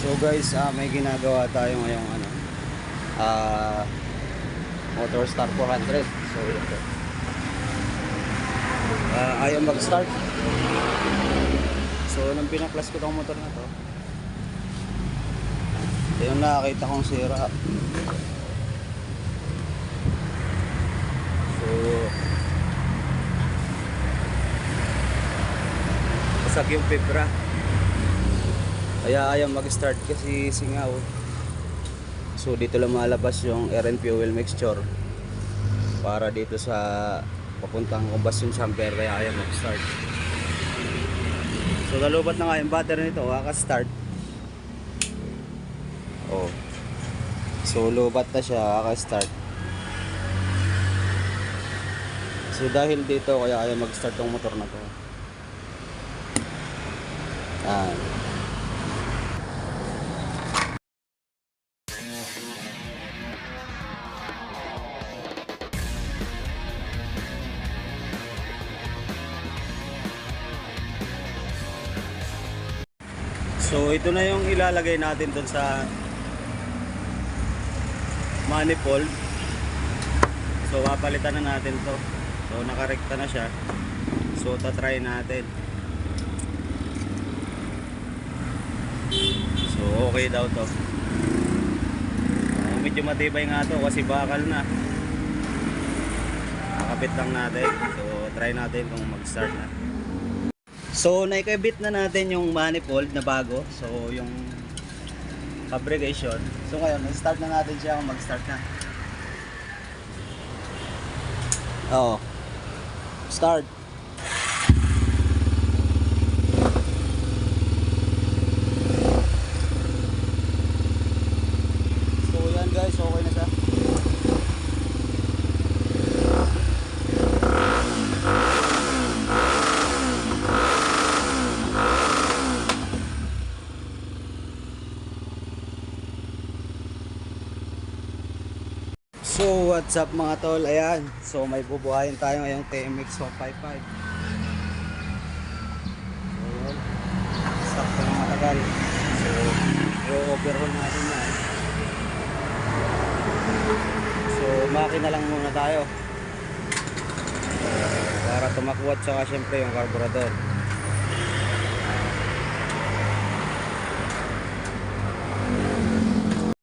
So guys, ah, may ginagawa tayo ngayong ano, ah, Motor Star 400. So ito. Ah, ayaw mag-start. So nung pinaklas ko tong motor na to, ito yung nakakita kong sira. So, basag yung fibra. Kaya ayaw mag-start kasi singaw. So dito lang malabas yung air and fuel mixture para dito sa papuntang combustion chamber kaya ayaw mag-start. So nalubat na nga yung battery nito, kaka-start. Oh. So lubat na siya, kaka-start. So dahil dito kaya ayaw mag-start tong motor na to. Ah. So ito na yung ilalagay natin dun sa manifold. So papalitan na natin to. So nakarekta na siya. So tatry natin. So okay daw to. Medyo matibay nga to kasi bakal na. Nakapit lang natin. So try natin kung mag-start na. So, naikabit na natin yung manifold na bago. So, yung fabrication. So, ngayon, start na natin siya kung mag-start na. Oo. Start. So, yan guys. Okay na siya. So, what's up mga tol? Ayan. So, may bubuhayin tayo ngayong TMX 155. So, yun. Ko ng matagal. So, i-overhaul natin yan. So, makina lang muna tayo. Para tumakwat saka syempre yung carburetor.